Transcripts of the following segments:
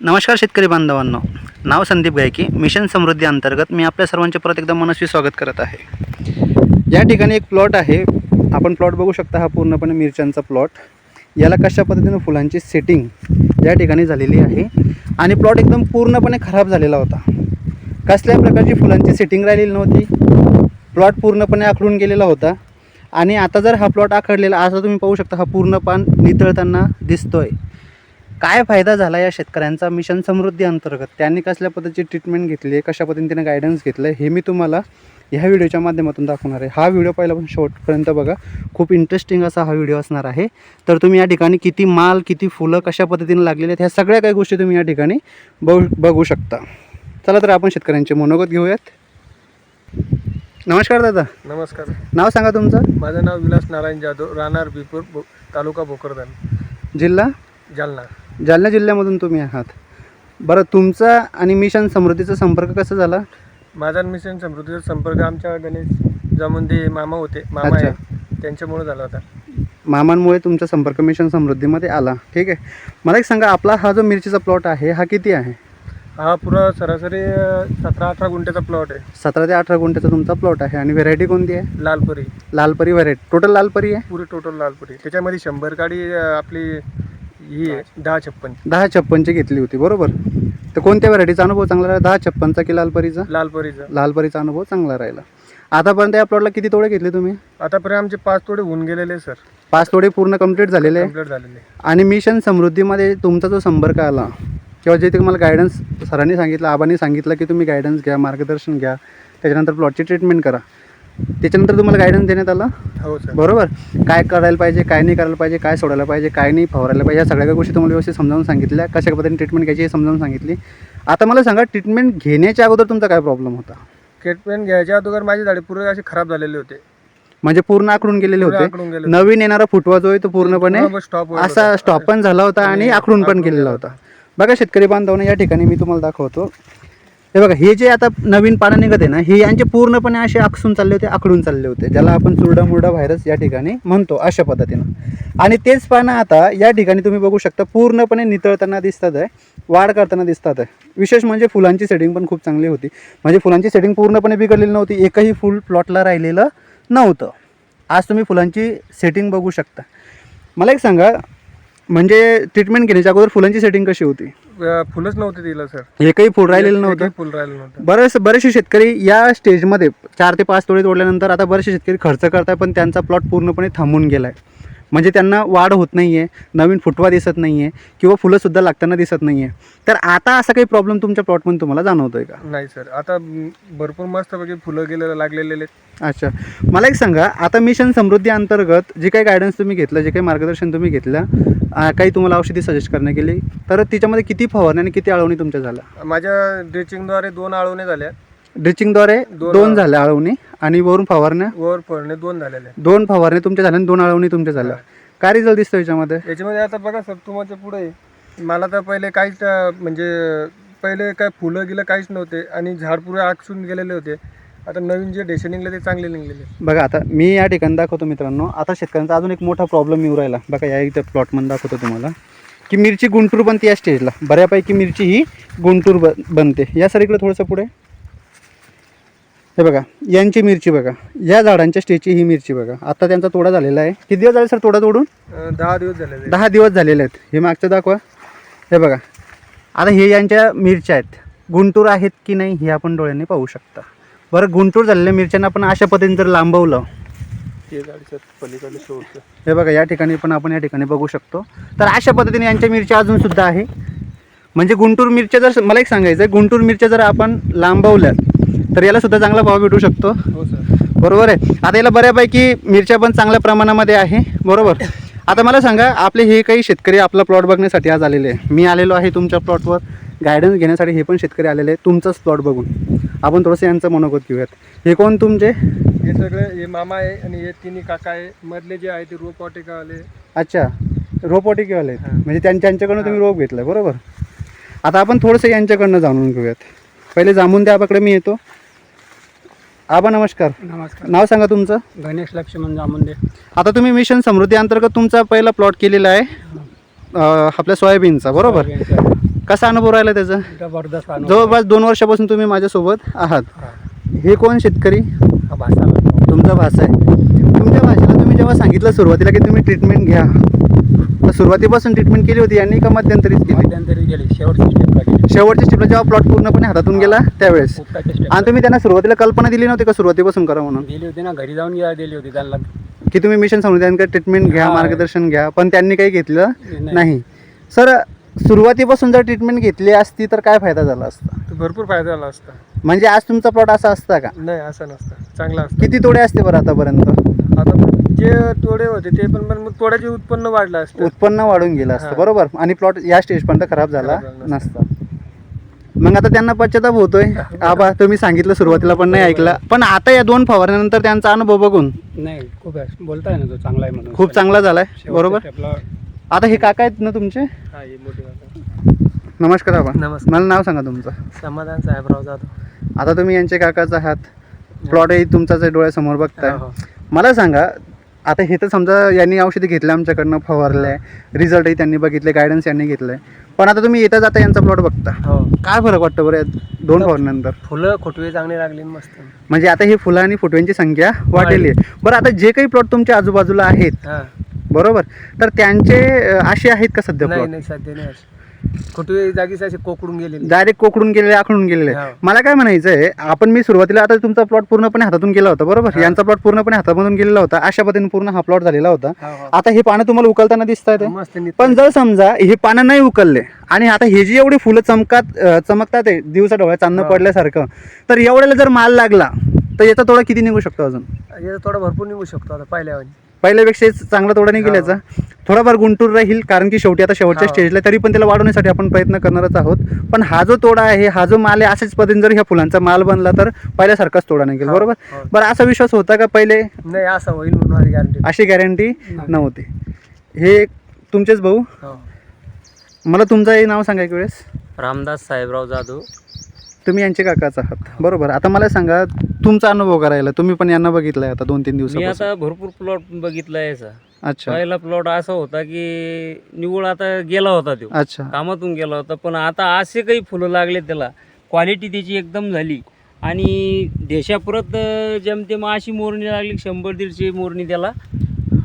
नमस्कार शेतकरी बांधवांनो. नाव संदीप गायकी. मिशन समृद्धी अंतर्गत मी आपल्या सर्वांचे परत एकदा मनस्वी स्वागत करत आहे. या ठिकाणी एक प्लॉट आहे. आपण प्लॉट बघू शकता हा पूर्णपणे मिरच्यांचा प्लॉट. याला कशा पद्धतीनं फुलांची सेटिंग या ठिकाणी झालेली आहे. आणि प्लॉट एकदम पूर्णपणे खराब झालेला होता. कसल्याही प्रकारची फुलांची सेटिंग राहिलेली नव्हती. प्लॉट पूर्णपणे आखडून गेलेला होता. आणि आता जर हा प्लॉट आखडलेला आता तुम्ही पाहू शकता हा पूर्ण पान नितळताना दिसतोय. काय फायदा झाला या शेतकऱ्यांचा मिशन समृद्धी अंतर्गत? त्यांनी कसल्या पद्धतीची ट्रीटमेंट घेतली? आहे कशा पद्धतीने गायडन्स घेतलं? आहे हे मी तुम्हाला ह्या व्हिडिओच्या माध्यमातून दाखवणार आहे. हा व्हिडिओ पहिल्यापासून शेवटपर्यंत बघा. खूप इंटरेस्टिंग असा हा व्हिडिओ असणार आहे. तर तुम्ही या ठिकाणी किती माल किती फुलं कशा पद्धतीने लागलेले आहेत ह्या सगळ्या काही गोष्टी तुम्ही या ठिकाणी बघू बघू शकता. चला तर आपण शेतकऱ्यांचे मनोगत घेऊयात. नमस्कार दादा. नमस्कार. नाव सांगा तुमचं? माझं नाव विलास नारायण जाधव राहणार बिपूर तालुका भोकरदन. जिल्हा? जालना. जालना जिल्ह्यामधून तुम्ही आहात. बरं तुमचा आणि मिशन समृद्धीचा संपर्क कसा झाला? माझा आणि मिशन समृद्धीचा संपर्क आमच्या गणेश जामुंदे मामा होते. मामा अच्छा. आहे त्यांच्यामुळे झाला होता. मामांमुळे तुमचा संपर्क मिशन समृद्धीमध्ये आला. ठीक आहे. मला एक सांगा आपला हा जो मिरचीचा प्लॉट आहे हा किती आहे? हा पुरा सरासरी सतरा अठरा गुंठ्याचा प्लॉट आहे. सतरा ते अठरा गुंठ्याचा तुमचा प्लॉट आहे. आणि व्हेरायटी कोणती आहे? लालपरी. लालपरी व्हेरायटी. टोटल लालपरी आहे? पुरी टोटल लालपरी. त्याच्यामध्ये शंभर अं, आपली ही आहे, दहा छप्पन. दहा छप्पनची घेतली होती बरोबर? तर कोणत्या व्हरायटीचा अनुभव चांगला राहिला? दहा छप्पनचा की लालपरीचा लालपरीचा लालपरीचा अनुभव चांगला राहिला. आतापर्यंत या प्लॉटला किती तोडे घेतले तुम्ही? आतापर्यंत आमचे पाच तोडे होऊन गेलेले सर पाच तोडे पूर्ण कंप्लीट झालेले आहे? कंप्लीट झालेले आणि मिशन समृद्धीमध्ये तुमचा जो संपर्क आला किंवा जे तुम्हाला गायडन्स सरांनी सांगितलं आबांनी सांगितलं की तुम्ही गायडन्स घ्या मार्गदर्शन घ्या त्याच्यानंतर प्लॉटची ट्रीटमेंट करा. त्याच्यानंतर तुम्हाला गायडन्स देण्यात आला? हो सर बरोबर. काय करायला पाहिजे काय नाही करायला पाहिजे काय सोडायला पाहिजे काय नाही फवारायला पाहिजे या सगळ्या गोष्टी तुम्हाला व्यवस्थित समजावून सांगितल्या. कशा पद्धतीने ट्रीटमेंट घ्यायची हे समजावून सांगितली. आता मला सांगा ट्रीटमेंट घेण्याच्या अगोदर तुमचा काय प्रॉब्लेम होता? ट्रीटमेंट घ्यायच्या अगोदर माझे झाडे पुरे असे खराब झालेले होते. म्हणजे पूर्ण आकडून गेलेले होते. आकडून नवीन येणारा फुटवा जो आहे तो पूर्णपणे असा स्टॉप पण झाला होता आणि आखडून पण गेलेला होता. बघा शेतकरी बांधवांना या ठिकाणी मी तुम्हाला दाखवतो. हे बघा हे जे आता नवीन पानं निघत आहे ना हे यांचे पूर्णपणे असे आकसून चालले होते आकडून चालले होते ज्याला आपण चुरडा मुरडा व्हायरस या ठिकाणी म्हणतो अशा पद्धतीनं. आणि तेच पानं आता या ठिकाणी तुम्ही बघू शकता पूर्णपणे नितळताना दिसतात आहे वाढ करताना दिसतात आहे. विशेष म्हणजे फुलांची सेटिंग पण खूप चांगली होती. म्हणजे फुलांची सेटिंग पूर्णपणे बिघडलेली नव्हती एकही फुल प्लॉटला राहिलेलं नव्हतं. आज तुम्ही फुलांची सेटिंग बघू शकता. मला एक सांगा म्हणजे ट्रीटमेंट घेण्याच्या अगोदर फुलांची सेटिंग कशी होती? फुलच नव्हते तिला सर. एकही फुल राहिलेलं नव्हतं? फुल राहिलं नव्हतं. बरेच बरेचसे शेतकरी या स्टेजमध्ये चार ते पाच तोडे तोडल्यानंतर आता बरेचसे शेतकरी खर्च करताय पण त्यांचा प्लॉट पूर्णपणे थांबून गेला आहे म्हणजे त्यांना वाढ होत नाही आहे नवीन फुटवा दिसत नाही आहे किंवा फुलंसुद्धा लागताना दिसत नाही आहे तर आता असा काही प्रॉब्लेम तुमच्या प्लॉटमध्ये तुम्हाला जाणवतो आहे का? नाही सर. आता म, भरपूर मस्तपैकी फुलं गेलेलं लागलेले आहेत. अच्छा. मला एक सांगा आता मिशन समृद्धी अंतर्गत जे काही गायडन्स तुम्ही घेतलं जे काही मार्गदर्शन तुम्ही घेतलं काही तुम्हाला औषधी सजेस्ट करण्यात गेली. तर तिच्यामध्ये किती फवारणी आणि किती आळवणी तुमच्या झाल्या? माझ्या ड्रिचिंगद्वारे दोन आळवणे झाल्या. ड्रिचिंगद्वारे दोन दोन झाल्या आळवणी आणि वरून फवारण्या? वर फळणे दोन झालेले आहेत. दोन फवारणी तुमच्या झाल्या आणि दोन आळवणी तुमच्या झाल्या. काय रिझल्ट दिसतो याच्यामध्ये? याच्यामध्ये आता बघा सर तुमच्यापुढे मला तर पहिले काहीच अं, म्हणजे पहिले काय फुलं गेलं काहीच नव्हते आणि झाड पुरे आकसून गेलेले होते. आता नवीन जे डेशे निघले ते चांगले निघलेले बघा आता मी या ठिकाणी दाखवतो मित्रांनो. आता शेतकऱ्यांचा अजून एक मोठा प्रॉब्लेम येऊ राहिला. बघा या इथं प्लॉटमध्ये दाखवतो तुम्हाला. की मिरची गुंटूर बनते या स्टेजला बऱ्यापैकी मिरची ही गुंटूर ब बनते. या सर इकडे थोडंसं पुढे. हे बघा यांची मिरची बघा. या झाडांच्या स्टेजची ही मिरची बघा. आता त्यांचा तोडा झालेला आहे. किती दिवस झाले सर तोडा तोडून? दहा दिवस आहेत. दहा दिवस झालेले आहेत. हे मागचं दाखवा. हे बघा. आता हे यांच्या मिरच्या आहेत. गुंटूर आहेत की नाही हे आपण डोळ्यांनी पाहू शकता. बरं गुंटूर झालेल्या मिरच्यांना आपण अशा पद्धतीने जर लांबवलं. ते झाड सर पलीकडे सोडतं हे बघा या ठिकाणी पण आपण या ठिकाणी बघू शकतो. तर अशा पद्धतीने यांच्या मिरच्या अजून सुद्धा आहे. म्हणजे गुंटूर मिरच्या जर मला एक सांगायचं आहे गुंटूर मिरच्या जर आपण लांबवल्या तर याला सुद्धा चांगला भाव भेटू शकतो. हो सर. बरोबर आहे. आता याला बऱ्यापैकी मिरच्या पण चांगल्या प्रमाणामध्ये आहे. बरोबर. आता मला सांगा आपले हे काही शेतकरी आपला प्लॉट बघण्यासाठी आज आलेले आहे. मी आलेलो आहे तुमच्या प्लॉटवर. गायडन्स घेण्यासाठी हे पण शेतकरी आलेले आहे तुमचाच प्लॉट बघून. आपण थोडंसं यांचं मनोगत घेऊयात. हे कोण तुमचे? हे सगळे हे मामा आहे आणि हे तिन्ही काका आहे. मधले जे आहे ते रोप वाटिकावाले. अच्छा रोपवाटिकेवाले हां. म्हणजे त्यां त्यांच्याकडनं तुम्ही रोप घेतला बरोबर? आता आपण थोडंसं यांच्याकडनं जाणून घेऊयात. पहिले जांभून त्या आबाकडे मी येतो. आबा नमस्कार. नमस्कार. नाव सांगा तुमचं. गणेश लक्ष्मण जामुंडे. आता तुम्ही मिशन समृद्धी अंतर्गत तुमचा पहिला प्लॉट केलेला आहे अं, आपल्या सोयाबीनचा बरोबर? कसा अनुभव राहिला त्याचा? जबरदस्त जवळपास दोन वर्षापासून तुम्ही माझ्यासोबत आहात. हे. कोण शेतकरी? भाषा. तुमचा भाषा आहे. तुमच्या भाषेला तुम्ही जेव्हा सांगितलं सुरुवातीला की तुम्ही ट्रीटमेंट घ्या तर सुरुवातीपासून ट्रीटमेंट केली होती यांनी का मध्यंतरीच केली? मध्यंतरी गेली. शेवटची स्टेपला गेली. शेवटच्या स्टेपला जेव्हा प्लॉट पूर्णपणे हातातून गेला त्यावेळेस. आणि तुम्ही त्यांना सुरुवातीला कल्पना दिली नव्हती का सुरुवातीपासून करा म्हणून? दिली होती ना घरी जाऊन घ्या दिली होती त्यांना. की तुम्ही मिशन समृद्धी ट्रीटमेंट घ्या. मार्गदर्शन घ्या पण त्यांनी काही घेतलं. नाही. सर सुरुवातीपासून जर ट्रीटमेंट घेतली असती तर काय फायदा झाला असता? तर भरपूर फायदा झाला असता. म्हणजे आज तुमचा प्लॉट असा असता का? नाही असं नसतं. चांगला असतं. किती तोडे असते बरं आतापर्यंत? आता जे तोडे होते ते पण पण मग तोड्याचे उत्पन्न वाढलं असतं. उत्पन्न वाढून गेलं असतं हा. बरोबर. आणि प्लॉट या स्टेजपर्यंत खराब झाला खराब झाला नसता. मग आता त्यांना पश्चाताप होतोय. आबा तुम्ही सांगितलं सुरुवातीला पण नाही ऐकलं. पण आता या दोन फवारण्यानंतर त्यांचा अनुभव बघून. नाही खूप आहे. बोलताय ना तो चांगला आहे म्हणून. खूप चांगला झालाय. बरोबर. आता हे काका आहेत ना तुमचे? हा हे मोठी काका. नमस्कार आबा नमस्कार. मला नाव सांगा तुमचं. समाधान साहेबराव जाधव. आता तुम्ही यांचे काकाच आहात. प्लॉटही तुमचाच आहे डोळ्यासमोर बघताय. हो, हो. मला सांगा आता हे तर समजा यांनी औषधी घेतले आमच्याकडनं फवारले रिझल्टही त्यांनी बघितले गायडन्स यांनी घेतलंय. पण आता तुम्ही येता जाता यांचा प्लॉट बघता. हो. काय फरक वाटतं बरं या दोन फवारण्यानंतर फुलं खोटवे चांगली लागली मस्त. म्हणजे आता ही फुलं आणि फुटव्यांची संख्या वाढलेली आहे. बरं आता जे काही प्लॉट तुमच्या आजूबाजूला आहेत हा. बरोबर तर त्यांचे असे आहेत का सध्या नाही सध्या नाही असं. खोटवे जागीच असे कोकडून गेलेले डायरेक्ट कोकडून गेलेले आखडून गेलेले हा. मला काय म्हणायचं आहे आपण मी सुरुवातीला आता तुमचा प्लॉट पूर्णपणे हातातून गेला होता बरोबर. यांचा प्लॉट पूर्णपणे हातामधून गेलेला होता अशा पद्धतीने पूर्ण हा प्लॉट झालेला होता हो, हो. आता हे पानं तुम्हाला उकलताना दिसत आहेत मस्त पण जर समजा हे पानं नाही उकलले आणि आता हे जी एवढी फुलं चमकात अं, चमकतात आहे दिवसा डोळ्या चांदणं. पडल्यासारखं तर एवढ्याला जर माल लागला तर याचा तोडा किती निघू शकतो अजून याचा थोडा भरपूर निघू शकतो आता पहिल्या पहिल्यापेक्षा चांगला तोडा नाही. गेल्याचा थोडाफार गुंटूर राहील कारण की शेवटी आता शेवटच्या हा. स्टेजला तरी पण त्याला वाढवण्यासाठी आपण प्रयत्न करणारच आहोत. पण हा जो तोडा आहे हा जो माल आहे अशाच पद्धतीने जर ह्या फुलांचा माल बनला तर पहिल्यासारखाच तोडा निघेल हा, बरोबर? हा. बरं असा विश्वास होता का पहिले? नाही असं होईल म्हणून गॅरंटी अशी गॅरंटी नव्हती. हे तुमचेच भाऊ? हो. मला तुमचं हे नाव सांगा एक वेळेस. रामदास साहेबराव जाधव. तुम्ही यांचे काकाच आहात. बरोबर. आता मला सांगा तुमचा अनुभव करायला तुम्ही पण यांना बघितलाय आता दोन तीन मी दिवसापासून. आता भरपूर प्लॉट बघितला याचा. अच्छा. पहिला प्लॉट असा होता की निवळ आता गेला होता तो. अच्छा. कामातून गेला होता पण आता असे काही फुलं लागले त्याला. क्वालिटी त्याची एकदम झाली. आणि देशापुरत अं, जेमतेम अशी मोरणी लागली शंभर दीडशे मोरणी त्याला.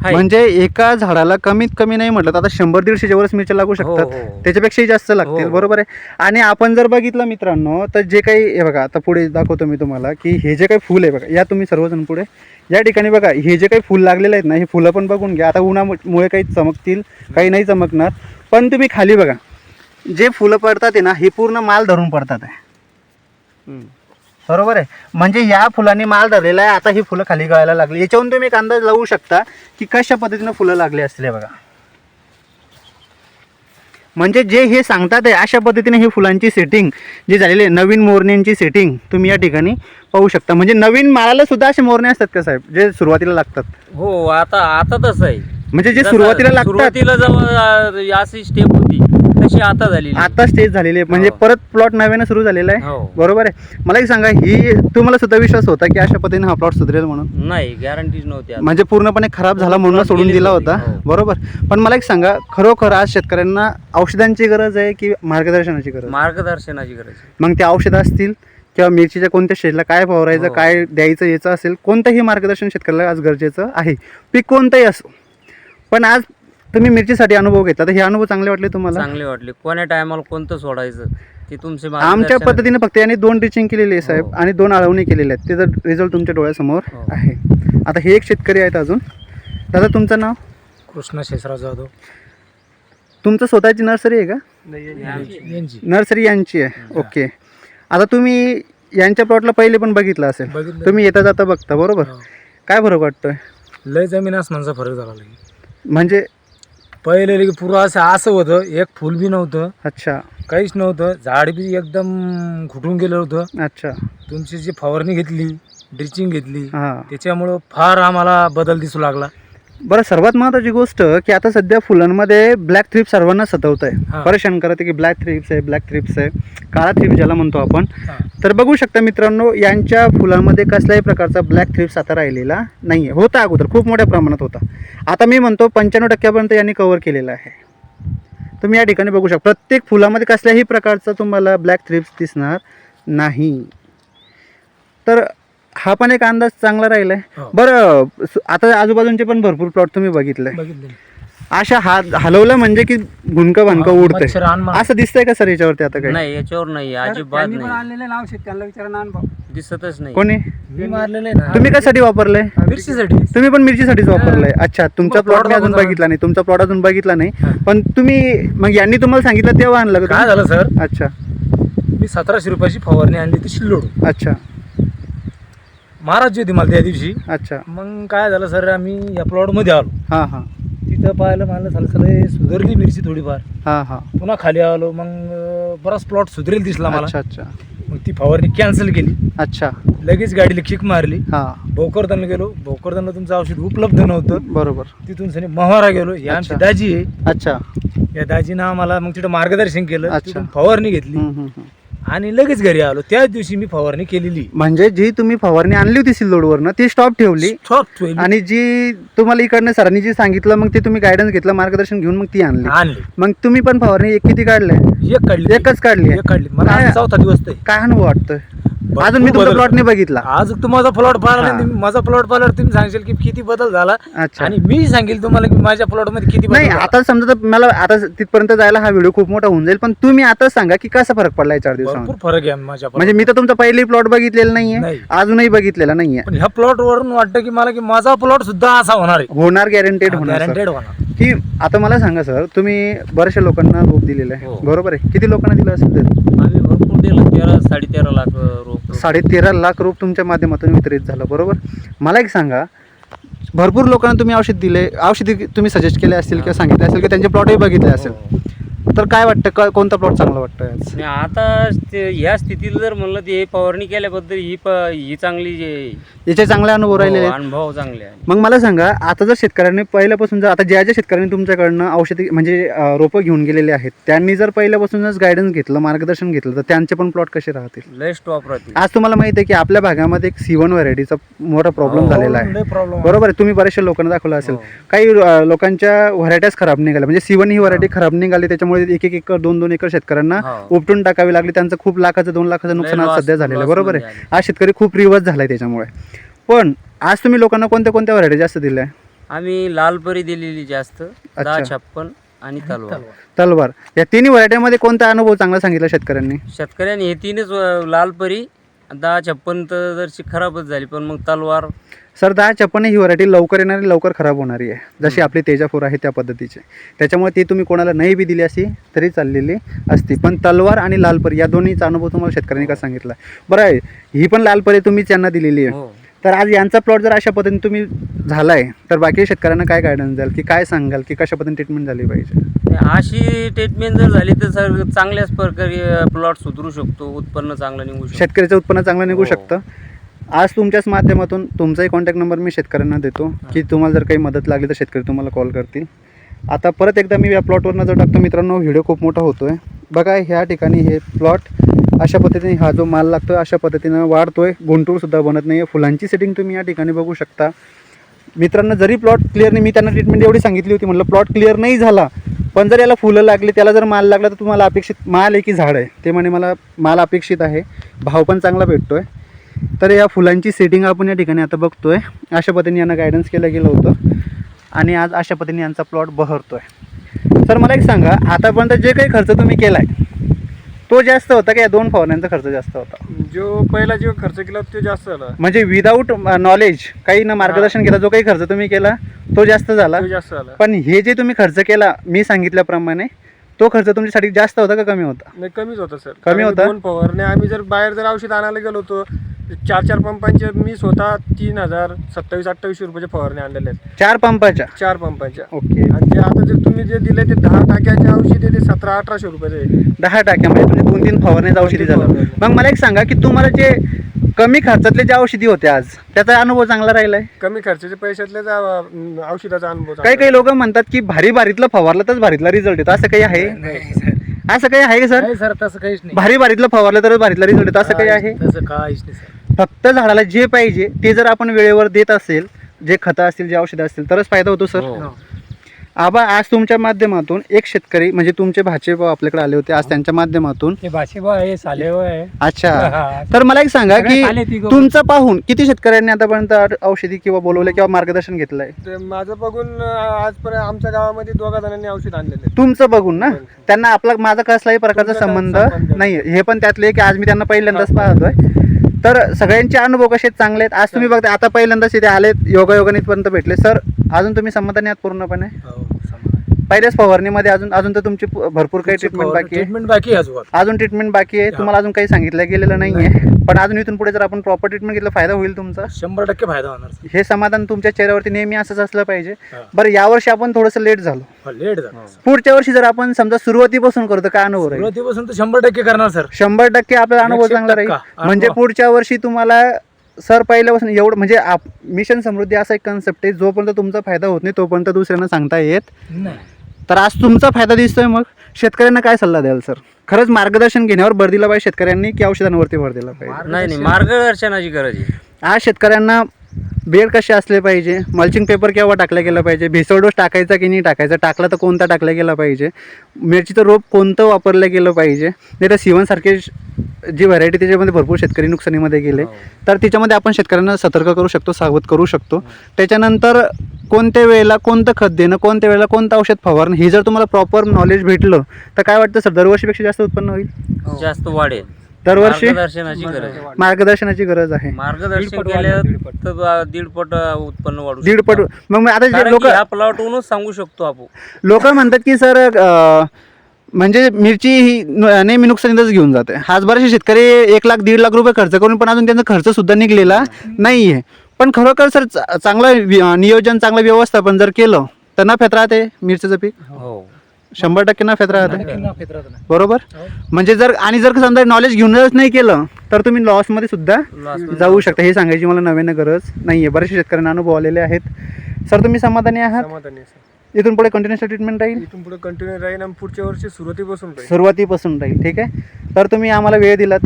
आहे. म्हणजे एका झाडाला कमीत कमी नाही म्हटलं तर आता शंभर दीडशे जेवढच मिरच्या लागू हो, शकतात हो. त्याच्यापेक्षाही जास्त लागतील हो. बरोबर आहे आणि आपण जर बघितलं मित्रांनो तर जे काही हे बघा आता पुढे दाखवतो मी तुम्हाला की हे जे काही फुल आहे बघा या तुम्ही सर्वजण पुढे या ठिकाणी बघा हे जे काही फुल लागलेले आहेत ना हे फुलं पण बघून घ्या आता उन्हामुळे काही चमकतील काही नाही चमकणार पण तुम्ही खाली बघा जे फुलं पडतात आहे ना हे पूर्ण माल धरून पडतात आहे हम्म. बरोबर आहे. म्हणजे या फुलांनी माल धरलेला आहे आता ही फुलं खाली गळायला लागली. याच्यावरून तुम्ही एक अंदाज लावू शकता की कशा पद्धतीनं फुलं लागली असतील हे बघा. म्हणजे जे हे सांगतात आहे अशा पद्धतीने हे फुलांची सेटिंग जी झालेली आहे नवीन मोरण्यांची सेटिंग तुम्ही या ठिकाणी पाहू शकता. म्हणजे नवीन माळाला सुद्धा असे मोरणे असतात का साहेब जे सुरुवातीला लागतात? हो आता आता तसं आहे. म्हणजे जे सुरुवातीला लागतात? सुरुवातीला जेव्हा अशी स्टेप होती. तशी आता झाली आता स्टेज झालेली आहे म्हणजे हो. परत प्लॉट नव्यानं सुरू झालेला आहे हो बरोबर आहे मला एक सांगा ही तुम्हाला सुद्धा विश्वास होता की अशा पद्धतीने हा प्लॉट सुधरेल म्हणून नाही गॅरंटीज नव्हती. म्हणजे पूर्णपणे खराब झाला म्हणून सोडून दिला होते. हो. बरोबर पण मला एक सांगा खरोखर आज शेतकऱ्यांना औषधांची गरज आहे की मार्गदर्शनाची गरज? मार्गदर्शनाची गरज. मग ते औषधं असतील किंवा मिरचीच्या कोणत्या स्टेजला काय फवारायचं. काय द्यायचं याचं असेल कोणतंही मार्गदर्शन शेतकऱ्याला आज गरजेचं आहे पीक कोणतंही असो पण आज तुम्ही मिरचीसाठी अनुभव घेतला तर हे अनुभव चांगले वाटले तुम्हाला? चांगली वाटली. कोण्या टायमाला कोणतं सोडायचं? ते तुमचे आमच्या पद्धतीने फक्त यांनी दोन टिचिंग केलेली आहे साहेब हो. आणि दोन आळवणी केलेल्या आहेत. त्याचा रिझल्ट तुमच्या डोळ्यासमोर हो. आहे. आता हे एक शेतकरी आहेत अजून. दादा तुमचं नाव? कृष्ण शेषराव जाधव. तुमचं स्वतःची नर्सरी आहे का? यांची. नर्सरी यांची आहे. ओके. आता तुम्ही यांच्या प्लॉटला पहिले पण बघितलं असेल. तुम्ही येता जाता बघता बरोबर? हो. काय फरक वाटतोय? लय जमीन आसमानचा फरक झाला म्हणजे पहिले पुरं असं असं होतं. एक फुल बी नव्हतं. अच्छा. काहीच नव्हतं. झाड बी एकदम खुटून गेलं होतं. अच्छा. तुमची जी फवारणी घेतली ड्रिचिंग घेतली हां. त्याच्यामुळं फार आम्हाला बदल दिसू लागला. बरं सर्वात महत्वाची गोष्ट की आता सध्या फुलांमध्ये ब्लॅक थ्रिप्स सर्वांना सतवत आहे. परेशान करत आहे की ब्लॅक थ्रिप्स आहे ब्लॅक थ्रिप्स आहे. काळा थ्रिप्स ज्याला म्हणतो आपण. तर बघू शकता मित्रांनो यांच्या फुलांमध्ये कसल्याही प्रकारचा ब्लॅक थ्रिप्स आता राहिलेला नाही आहे होता अगोदर खूप मोठ्या प्रमाणात होता. आता मी म्हणतो पंच्याण्णव टक्क्यापर्यंत यांनी कव्हर केलेलं आहे. तुम्ही या ठिकाणी बघू शकता प्रत्येक फुलामध्ये कसल्याही प्रकारचा तुम्हाला ब्लॅक थ्रिप्स दिसणार नाही. तर हा पण एक अंदाज चांगला राहिला आहे हो. बरं स- आता आजूबाजूचे पण भरपूर प्लॉट तुम्ही बघितले. बघितले अशा हात हलवलं म्हणजे की भुणकं भानकं उडतंय? मच्छर आणमा असं दिसतंय का सर याच्यावरती आता काही? नाही याच्यावर नाही अजिबात त्यांनी पण नाही. आणलेले नाव शेतकऱ्यांना विचारा अनुभव. दिसतच नाही. कोणी? मी मारलेले ना. तुम्ही कशासाठी वापरलंय? मिरचीसाठी. तुम्ही पण मिरचीसाठीच वापरलंय. अच्छा तुमचा प्लॉट मी अजून बघितला नाही. तुमचा प्लॉट अजून बघितला नाही. पण तुम्ही मग यांनी तुम्हाला सांगितलं तेव्हा आणलं का काय तुम्ही? झालं सर? अच्छा. मी सतराशे रुपयाची फवारणी आणली ती शिल्लोड अच्छा. महाराज होती मला त्या दिवशी. अच्छा. मग काय झालं सर आम्ही या प्लॉटमध्ये आलो. हां हां. तिथं पाहिलं मला झालं सर सुधारली मिरची थोडीफार. हां हां. पुन्हा खाली आलो मग बराच प्लॉट सुधरेल दिसला मला. अच्छा अच्छा. मग ती फवारणी कॅन्सल केली. अच्छा. लगेच गाडीला किक मारली. हां. भोकरदनला गेलो. भोकरदनला तुमचं औषध उपलब्ध नव्हतं. बरोबर. तिथून सनी महारा गेलो. ही आमची. दाजी आहे. अच्छा. या दाजीनं आम्हाला मग तिथं मार्गदर्शन केलं. अच्छा. तिथून फवारणी घेतली. हम्म, हम्म, हम्म. आणि लगेच घरी आलो. त्याच दिवशी मी फवारणी केलेली. म्हणजे जी तुम्ही फवारणी आणली होती सिल्लोडवरनं ती स्टॉप ठेवली. Stop ठेवली. आणि जी तुम्हाला इकडनं सरांनी जी सांगितलं मग ते तुम्ही गायडन्स घेतलं मार्गदर्शन घेऊन मग ती आणली. आणली. मग तुम्ही पण फवारणी एक किती काढल्या एक काढली. एकच काढली. एक काढली. मला काय- आज चौथा दिवस ते काय अनुभव वाटतोय? भरपूर अजून मी तुमचा प्लॉट नाही बघितला. आज तू माझा प्लॉट पाहिला. नाही, तुम्ही माझा प्लॉट पाहिल्यावर तुम्ही सांगशील की किती बदल झाला. अच्छा. आणि मी सांगेल तुम्हाला की माझ्या प्लॉटमध्ये किती बदल नाही झाला. आता समजा तर मला आता तिथपर्यंत जायला हा व्हिडिओ खूप मोठा होऊन जाईल पण तुम्ही आता सांगा की कसा फरक पडलाय चार दिवसामध्ये? भरपूर फरक आहे माझ्या म्हणजे मी तर तुमचा पहिली प्लॉट बघितलेला नाहीये नाही. अजूनही बघितलेला नाहीये. पण ह्या प्लॉट वरून वाटतं की मला की माझा प्लॉट सुद्धा असा होणार आहे. होणार गॅरंटेड होणार. गॅरंटेड होणार. की आता मला सांगा सर तुम्ही बऱ्याचशा लोकांना रोप दिलेलं आहे. हो. बरोबर आहे. किती लोकांना दिलं असेल तर? आम्ही भरपूर दिलं. तेरा साडेतेरा लाख रोप साडे तेरा लाख रोप तुमच्या माध्यमातून वितरित झालं. बरोबर? मला एक सांगा भरपूर लोकांना तुम्ही औषध दिले औषधी तुम्ही सजेस्ट केले असतील किंवा सांगितले असेल की त्यांचे प्लॉटही बघितले असेल. तर काय वाटतं? का कोणता प्लॉट चांगला वाटतं आज? आणि आता ते ह्या स्थितीत जर म्हणलं ते फवारणी केल्याबद्दल ही प ही चांगली जे याचे चांगले अनुभव राहिलेले हो, आहेत. अनुभव चांगले आहे मग मला सांगा आता जर शेतकऱ्यांनी पहिल्यापासून जर आता ज्या ज्या शेतकऱ्यांनी तुमच्याकडनं औषधी म्हणजे अं, रोपं घेऊन गेलेले आहेत त्यांनी जर पहिल्यापासूनच गायडन्स घेतलं मार्गदर्शन घेतलं तर त्यांचे पण प्लॉट कसे राहतील? लय स्टॉप राहते आज तुम्हाला माहिती आहे की आपल्या भागामध्ये एक सीवन व्हरायटीचा मोठा प्रॉब्लेम हो, झालेला आहे. बरोबर आहे? तुम्ही बऱ्याचशा लोकांना दाखवलं असेल. हो. काही अं, लोकांच्या व्हरायट्याच खराब निघाल्या. म्हणजे सीवन ही व्हरायटी खराब निघाली त्याच्यामुळे एक एक एकर दोन दोन एकर शेतकऱ्यांना हो. उपटून टाकावी लागली. त्यांचं खूप लाखाचं दोन लाखाचं नुकसान आज loss- सध्या झालेलं आहे. loss बरोबर मध्ये आहे. आज शेतकरी खूप रिवर्स झालाय त्याच्यामुळे. पण आज तुम्ही लोकांना कोणत्या कोणत्या व्हरायटी जास्त दिल्या? आम्ही लालपरी दिलेली जास्त दहा. छप्पन आणि तलवार. तलवार. या तिन्ही व्हरायटीमध्ये कोणता अनुभव चांगला सांगितला शेतकऱ्यांनी? शेतकऱ्यांनी हे तीनच अं, लालपरी दहा छप्पन तर जरशी खराबच झाली पण मग तलवार. सर दहा छप्पन ही व्हरायटी लवकर येणारी लवकर खराब होणारी आहे. जशी आपली तेजापूर आहे त्या पद्धतीचे. त्याच्यामुळे ती तुम्ही कोणाला नाही बी दिली असती तरी चाललेली असती. पण तलवार आणि लालपरी या दोन्हीचा अनुभव तुम्हाला शेतकऱ्यांनी का सांगितला? बरं आहे ही पण लालपरी तुम्हीच यांना दिलेली आहे. हो. तर आज यांचा प्लॉट जर अशा पद्धतीने तुम्ही झालाय तर बाकी शेतकऱ्यांना काय गायडन्स द्याल? की काय सांगाल? की कशा पद्धतीने ट्रीटमेंट झाली पाहिजे? अशी ट्रीटमेंट जर झाली तर सर चांगल्याच प्रकारे प्लॉट सुधरू शकतो उत्पन्न चांगलं निघू शकतो. शेतकऱ्याचं उत्पन्न चांगलं निघू हो. शकतं. आज तुमच्याच माध्यमातून तुमचाही कॉन्टॅक्ट नंबर मी शेतकऱ्यांना देतो. की तुम्हाला जर काही मदत लागली तर शेतकरी तुम्हाला कॉल करतील. आता परत एकदा मी या प्लॉटवर नजर टाकतो. मित्रांनो व्हिडिओ खूप मोठा होतो आहे बघा ह्या ठिकाणी हे प्लॉट अशा पद्धतीने हा जो माल लागतो अशा पद्धतीनं वाढतोय. गुंटूरसुद्धा बनत नाही आहे फुलांची सेटिंग तुम्ही या ठिकाणी बघू शकता. मित्रांनो जरी प्लॉट क्लिअर नाही मी त्यांना ट्रीटमेंट एवढी सांगितली होती म्हटलं प्लॉट क्लिअर नाही झाला. पण जर याला फुलं लागली त्याला जर माल लागला तर तुम्हाला अपेक्षित माल आहे की झाड आहे. ते म्हणे मला माल अपेक्षित आहे. भाव पण चांगला भेटतो आहे तर या फुलांची सेटिंग आपण या ठिकाणी आता बघतो आहे अशा पद्धतीने यांना गायडन्स केलं गेलं होतं. आणि आज अशा पद्धतीने यांचा प्लॉट बहरतो आहे सर मला एक सांगा आतापर्यंत जे काही खर्च तुम्ही केला आहे तो जास्त होता का या दोन फवारण्यांचा खर्च जास्त होता? जो पहिला जो खर्च केला तो जास्त झाला. म्हणजे विदाऊट नॉलेज काही ना मार्गदर्शन केलं जो काही खर्च तुम्ही केला तो जास्त झाला. तो जास्त झाला. पण हे जे तुम्ही खर्च केला मी सांगितल्याप्रमाणे तो खर्च तुमच्यासाठी जास्त होता का कमी होता? नाही कमीच होता सर. कमी होता? दोन फवारण्या आम्ही जर बाहेर जर औषध आणायला गेलो होतो चार चार पंपांचे मी स्वतः तीन हजार सत्तावीस अठ्ठावीसशे रुपयाच्या फवारण्या आणलेल्या आहेत. चार पंपाच्या? चार पंपांच्या. ओके. आणि ते आता जे तुम्ही जे दिले ते दहा टाक्याचे औषध आहे ते सतरा अठराशे रुपयाचे आहे. दहा टाक्यामध्ये म्हणजे दोन तीन फवारण्याचं औषधी झालं. मग मला एक सांगा की तुम्हाला जे कमी खर्चातले जे औषधी होते आज त्याचा अनुभव चांगला राहिलाय? कमी जा- अं, औषधाचा अनुभव काही काही लोक म्हणतात की भारी भारीतलं फवारलं तरच भारीतला रिझल्ट येतो. असं काही आहे? असं काही आहे का सर? नाही सर तसं काहीच नाही. भारी भारीतलं फवारलं तरच भारीतला रिझल्ट येतो. असं काही आहे? तसं काहीच नाही सर. फक्त झाडाला जे पाहिजे ते जर आपण वेळेवर देत असेल जे खतं असतील जे औषधं असतील तरच फायदा होतो सर. हो. आबा आज तुमच्या माध्यमातून एक शेतकरी म्हणजे तुमचे भाचे भाऊ आपल्याकडे आले होते आज त्यांच्या माध्यमातून. ते भाषेबा आहे सालेबा आहे. अच्छा. हा. तर मला एक सांगा सगळे की तिघं. तुमचं पाहून किती शेतकऱ्यांनी आतापर्यंत औषधी किंवा बोलवले किंवा मार्गदर्शन घेतलंय? ते माझं बघून अं, आजपर्यंत आमच्या गावामध्ये दोघा जणांनी औषध आणलेले. तुमचं बघून ना? त्यांना आपला माझा कसलाही प्रकारचा तुमचा संबंध संबंध. नाही हे पण त्यातले की आज मी त्यांना पहिल्यांदाच पाहतोय. तर सगळ्यांचे अनुभव कसे चांगले आहेत. आज तुम्ही बघता आता पहिल्यांदाच इथे आलेत योगायोगाने इथपर्यंत भेटले. सर अजून तुम्ही समाधानी आहात पूर्णपणे? पहिल्याच फवारणीमध्ये अजून अजून तर तुमची प- भरपूर काही ट्रीटमेंट बाकी आहे. ट्रीटमेंट बाकी आहे अजून. अजून ट्रीटमेंट बाकी आहे. तुम्हाला अजून काही सांगितलं गेलेलं नाहीये. पण अजून इथून पुढे जर आपण प्रॉपर ट्रीटमेंट घेतलं फायदा होईल तुमचा? शंभर टक्के फायदा होणार sir. हे समाधान तुमच्या चेहऱ्यावरती नेहमी असंच असलं पाहिजे. हा. बरं यावर्षी आपण थोडंसं लेट झालो. हो, लेट झालं. पुढच्या वर्षी जर आपण समजा सुरुवातीपासून करतो काय अनुभव राहील? सुरुवातीपासून तर शंभर टक्के करणार सर. शंभर टक्के आपला अनुभव एकशे चांगला टक्का. राहील म्हणजे. पुढच्या वर्षी तुम्हाला सर पहिल्यापासून एवढं म्हणजे आप मिशन समृद्धी असा एक कन्सेप्ट आहे जोपर्यंत तुमचा फायदा होत नाही तोपर्यंत दुसऱ्यांना सांगता येत नाही. तर आज तुमचा फायदा दिसतोय मग. शेतकऱ्यांना काय सल्ला द्याल सर? खरंच मार्गदर्शन घेण्यावर भर दिला पाहिजे शेतकऱ्यांनी की औषधांवरती भर दिला पाहिजे? नाही नाही मार्गदर्शनाची गरज आहे. आज शेतकऱ्यांना बेड कसे असले पाहिजे? मल्चिंग पेपर केव्हा टाकला गेला पाहिजे? भेसळ डोस टाकायचा की नाही टाकायचा? टाकला तर कोणता टाकला गेला पाहिजे? मिरचीचं रोप कोणतं वापरलं गेलं पाहिजे? नाही तर सिवनसारखे जी व्हरायटी त्याच्यामध्ये भरपूर शेतकरी नुकसानीमध्ये गेले. तर त्याच्यामध्ये आपण शेतकऱ्यांना सतर्क करू शकतो सावध करू शकतो. त्याच्यानंतर कोणत्या वेळेला कोणतं खत देणं कोणत्या वेळेला कोणतं औषध फवारणं हे जर तुम्हाला प्रॉपर नॉलेज भेटलं तर काय वाटतं सर? दरवर्षीपेक्षा जास्त उत्पन्न होईल? जास्त वाढेल. दरवर्षी? मार्गदर्शनाची गरज आहे. मार्गदर्शनाची गरज आहे. मार्गदर्शन दीडपट केलं वाढेल, दीडपट. तर दीडपट उत्पन्न वाढू दीड पट शकतं. मग आता लोक सांगू शकतो आपण. लोक म्हणतात की सर अं, म्हणजे मिरची ही न- नेहमी नुकसानीतच घेऊन जाते. आज बरेचसे शेतकरी एक लाख दीड लाख रुपये खर्च करून पण अजून त्यांचा खर्च सुद्धा निघलेला नाही. आहे पण खरोखर सर चा- चांगलं वि- नियोजन चांगलं व्यवस्थापन जर केलं तर नफ्यात राहते मिरचीचं पीक? हो. शंभर टक्के नफ्यात राहते. बरोबर? म्हणजे जर आणि जर समजा नॉलेज घेऊनच नाही केलं तर तुम्ही लॉसमध्ये सुद्धा जाऊ शकता. हे सांगायची मला नव्यानं गरज नाही आहे बरेचसे शेतकऱ्यांना अनुभव आलेले आहेत. सर तुम्ही समाधानी आहात? समाधानी आहे, सर. इथून पुढे कंटिन्युअस ट्रीटमेंट राहील? इथून पुढे कंटिन्यू राहील आणि पुढच्या वर्षी सुरुवातीपासून राहील. सुरुवातीपासून राहील. ठीक आहे? तर तुम्ही आम्हाला वेळ दिलात.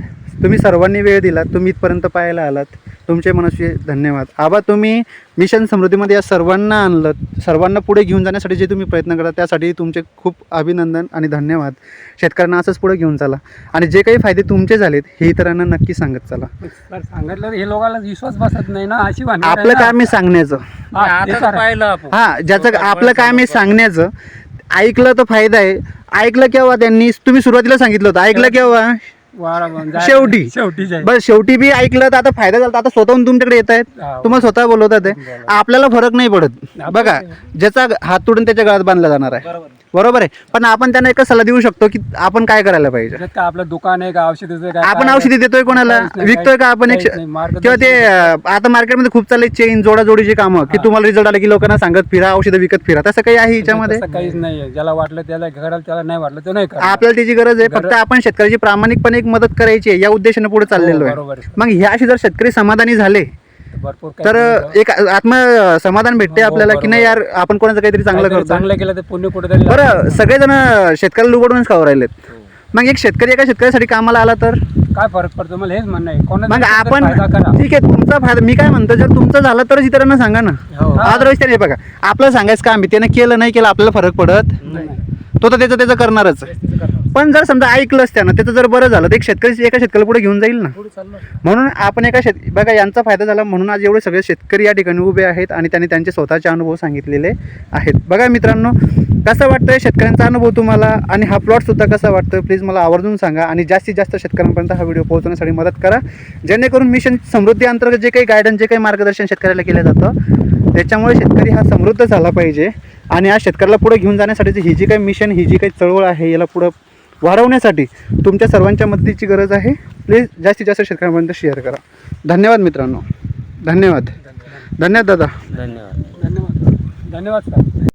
तुम्ही सर्वांनी वेळ दिलात. तुम्ही इथपर्यंत पाहायला आलात. तुमचे मनस्वी धन्यवाद. आबा तुम्ही मिशन समृद्धीमध्ये या सर्वांना आणलं सर्वांना पुढे घेऊन जाण्यासाठी जे तुम्ही प्रयत्न करता त्यासाठी तुमचे खूप अभिनंदन आणि धन्यवाद. शेतकऱ्यांना असंच पुढे घेऊन चला. आणि जे काही फायदे तुमचे झालेत हे इतरांना नक्की सांगत चला. सर सांगितलं हे लोकांना विश्वास बसत नाही ना अशी आपलं. काम आहे सांगण्याचं. हा, हा ज्याचं आपलं काम आहे. सांगण्याचं. ऐकलं तर फायदा आहे. ऐकलं केव्हा त्यांनी? तुम्ही सुरुवातीला सांगितलं होतं. ऐकलं केव्हा? शेवटी. शेवटी बस शेवटी बी ऐकलं तर आता फायदा झाला. आता स्वतःहून तुमच्याकडे येत आहेत. तुम्हाला स्वतः बोलवतात आपल्याला फरक नाही पडत. बघा ज्याचा हात तोडून त्याच्या गळ्यात बांधला जाणार आहे. बरोबर आहे. पण आपण त्यांना एकच सल्ला देऊ शकतो की आपण काय करायला पाहिजे? काय आपलं दुकान आहे का औषधाचं काय आपण काय- औषधी देतोय कोणाला? काहीच नाही, विकतोय का आपण एक काहीच नाही, मार्गदर्शन किंवा ते अं, आता मार्केटमध्ये खूप चालले चेन जोडाजोडीची कामं की तुम्हाला रिझल्ट आला की लोकांना सांगत फिरा औषधं विकत फिरा. तसं काही आहे याच्यामध्ये? तसं काहीच नाही ज्याला वाटलं त्याला करायला त्याला नाही वाटलं तर नाही करणार. आपल्याला त्याची गरज आहे. फक्त आपण शेतकऱ्याची प्रामाणिकपणे एक मदत करायची आहे. या उद्देशाने पुढे चाललेलो आहे. बरोबर आहे. मग ह्याशी जर शेतकरी समाधानी झाले भरपूर काही तर. एक आत्म समाधान भेटते हो, आपल्याला की नाही यार आपण कोणाचं काहीतरी चांगलं काहीतरी करतो चांगलं केलं तर पुण्य कुठेतरी बरं सगळेजण शेतकऱ्याला लुबडूनच खाऊ राहिलेत. मग एक शेतकरी एका शेतकऱ्यासाठी कामाला आला तर? काय फरक पडतो? मला हेच म्हणणं आहे. कोणाचा मग तरी आपण फायदा करा. ठीक आहे तुमचा फायदा मी काय म्हणतो जर तुमचं झालं तरच इतरांना सांगा ना. हो. अदरवाईज त्याने बघा. आपलं सांगायचं काम आहे त्याने केलं नाही केलं आपल्याला फरक पडत नाही. तो तर त्याचं त्याचं करणारच. पण जर समजा ऐकलंच त्यानं त्याचं जर बरं झालं तर एक शेतकरी एका शेतकऱ्याला पुढे घेऊन जाईल ना. म्हणून आपण एका शेत बघा यांचा फायदा झाला म्हणून आज एवढे सगळे शेतकरी या ठिकाणी उभे आहेत आणि त्यांनी त्यांचे स्वतःचे अनुभव सांगितलेले आहेत. बघा मित्रांनो कसं वाटतंय शेतकऱ्यांचा अनुभव तुम्हाला आणि हा प्लॉट सुद्धा कसा वाटतोय? प्लीज मला आवर्जून सांगा आणि जास्तीत जास्त शेतकऱ्यांपर्यंत हा व्हिडिओ पोहोचवण्यासाठी मदत करा. जेणेकरून मिशन समृद्धी अंतर्गत जे काही गायडन्स जे काही मार्गदर्शन शेतकऱ्याला केलं जातं त्याच्यामुळे शेतकरी हा समृद्ध झाला पाहिजे. आणि या शेतकऱ्याला पुढे घेऊन जाण्यासाठीची ही जी काही मिशन ही जी काही चळवळ आहे याला पुढं वाढवण्यासाठी तुमच्या सर्वांच्या मदतीची गरज आहे प्लीज जास्तीत जास्त शेतकऱ्यांपर्यंत शेअर करा. धन्यवाद मित्रांनो. धन्यवाद. धन्यवाद दादा. धन्यवाद. धन्यवाद. धन्यवाद सर